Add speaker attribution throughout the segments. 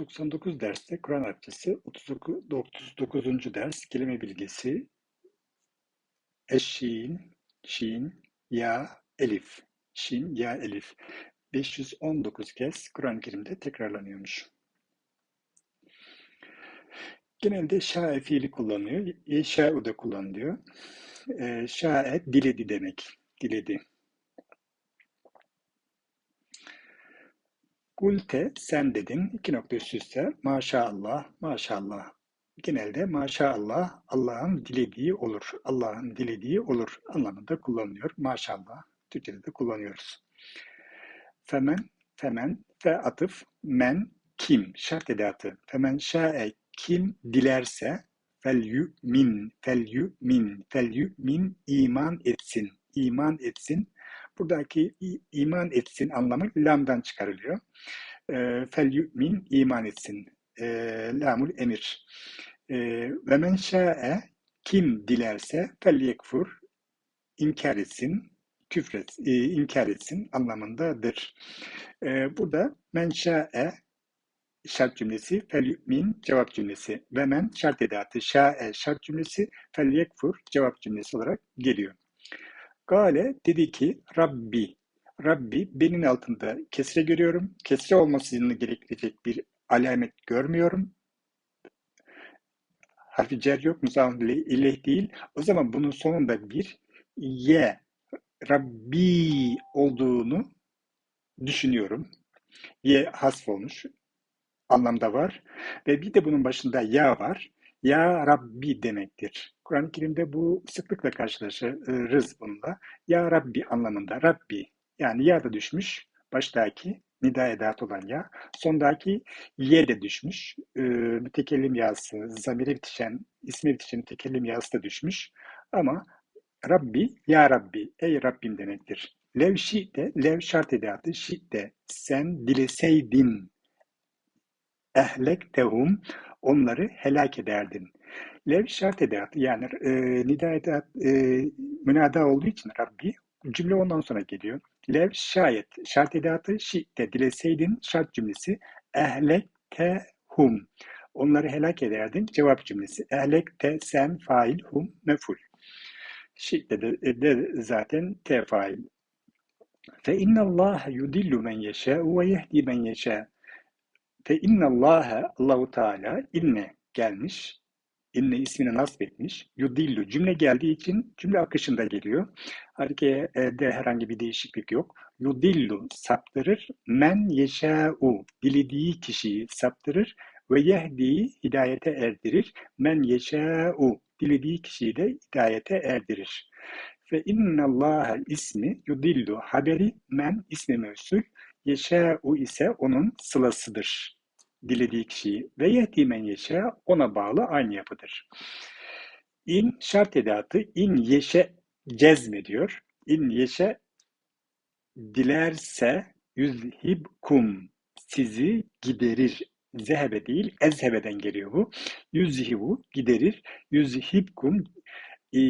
Speaker 1: 99 derste Kur'an Arapçası 39, 39. ders kelime bilgisi eşşin, şin, ya, elif. Şin, ya, elif. 519 kez Kur'an-ı Kerim'de tekrarlanıyormuş. Genelde şa'e fiili kullanılıyor. Yeşâ'u da kullanılıyor. E, şa'e diledi demek. Diledi. Gulte sen dedin. iki nokta üst üste. Maşallah, maşallah. Genelde maşallah Allah'ın dilediği olur. Allah'ın dilediği olur anlamında kullanılıyor. Maşallah. Türkçe'de de kullanıyoruz. Femen, femen, fe atıf, men, kim, şart edatı. Femen şa'e, kim dilerse, fel yu'min, fel yu'min, fel yu'min, iman etsin, iman etsin. Buradaki iman etsin anlamı lamdan çıkarılıyor. E, fel yu'min iman etsin. E, lamul emir. E, ve men şa'e kim dilerse fel yekfur inkar etsin, küfret, e, inkar etsin anlamındadır. Burada men şa'e şart cümlesi, fel yu'min cevap cümlesi ve men şart edatı, şa'e şart cümlesi, fel yekfur cevap cümlesi olarak geliyor. Gale dedi ki Rabbi, Rabbi benim altında kesre görüyorum. Kesre olmasını gerektirecek bir alamet görmüyorum. Harfi cer yok, muzafir ileh değil. O zaman bunun sonunda bir ye, Rabbi olduğunu düşünüyorum. Ye hasf olmuş anlamda var. Ve bir de bunun başında ya var. Ya Rabbi demektir. Kur'an-ı Kerim'de bu sıklıkla karşılaşırız bununla. Ya Rabbi anlamında. Rabbi yani ya da düşmüş. Baştaki nida edat olan ya. Sondaki ye de düşmüş. Ee, mütekellim yazısı, zamire bitişen, ismi bitişen mütekellim yazısı da düşmüş. Ama Rabbi, Ya Rabbi, ey Rabbim demektir. Lev de, lev şart edatı, de sen dileseydin ehlek tehum, onları helak ederdin. Lev şart edatı yani e, nida edat, e, münada olduğu için Rabbi cümle ondan sonra geliyor. Lev şayet şart edatı de dileseydin şart cümlesi ehlek tehum. Onları helak ederdin cevap cümlesi. Ehlek te sen fail hum meful. Şi'de de, de zaten te fail. Fe Allah yudillu men yeşâ ve yehdi men yeşâ. Fe innallâhe Allahu Teala inne gelmiş. İnne ismini nasip etmiş. Yudillu cümle geldiği için cümle akışında geliyor. Harekede herhangi bir değişiklik yok. Yudillu saptırır. Men yeşâ'u dilediği kişiyi saptırır. Ve yehdi hidayete erdirir. Men yeşâ'u dilediği kişiyi de hidayete erdirir. Ve innallâhe ismi yudillu haberi men ismi mevsul yeşâ'u ise onun sılasıdır. Dilediği kişiyi ve yehdi men yeşâ ona bağlı aynı yapıdır. İn şart edatı in yeşe cezmediyor. İn yeşe dilerse yüzhibkum sizi giderir Zehebe değil, ezhebeden geliyor bu. Yüzhibu giderir. Yüzhibkum e,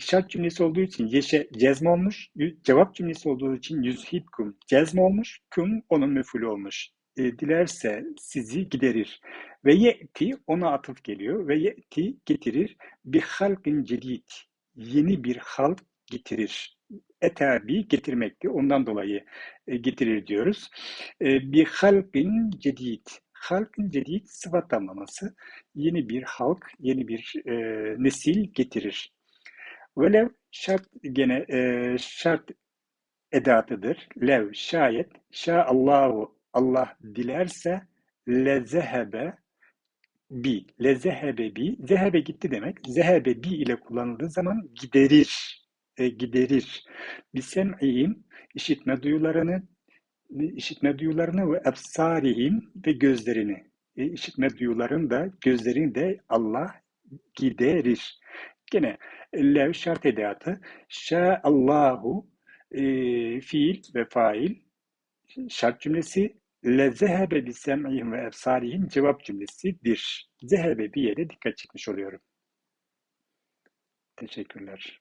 Speaker 1: şart cümlesi olduğu için yeşe cezm olmuş. Cevap cümlesi olduğu için yüzhibkum cezm olmuş. Kum onun mefulü olmuş. E, dilerse sizi giderir. Ve ye'ti ona atıf geliyor. Ve ye'ti getirir. Bir halkin cedid. Yeni bir halk getirir eterbi getirmekti. Ondan dolayı e, getirir diyoruz. E, bir halkin cedid halkın cedid sıfat tamlaması yeni bir halk, yeni bir e, nesil getirir. Velev şart gene e, şart edatıdır. Lev şayet şa Allahu Allah dilerse lezehebe bi lezehebe bi zehebe gitti demek. Zehebe bi ile kullanıldığı zaman giderir. E, giderir. Bisem'ihim işitme duyularını işitme duyularını ve efsarihim ve gözlerini. E, işitme duyuların da gözlerini de Allah giderir. Gene lev şart edatı şa Allahu e, fiil ve fail şart cümlesi le zehebe bi sem'ihim ve efsarihim cevap cümlesidir. Zehebe bir yere dikkat çekmiş oluyorum. Teşekkürler.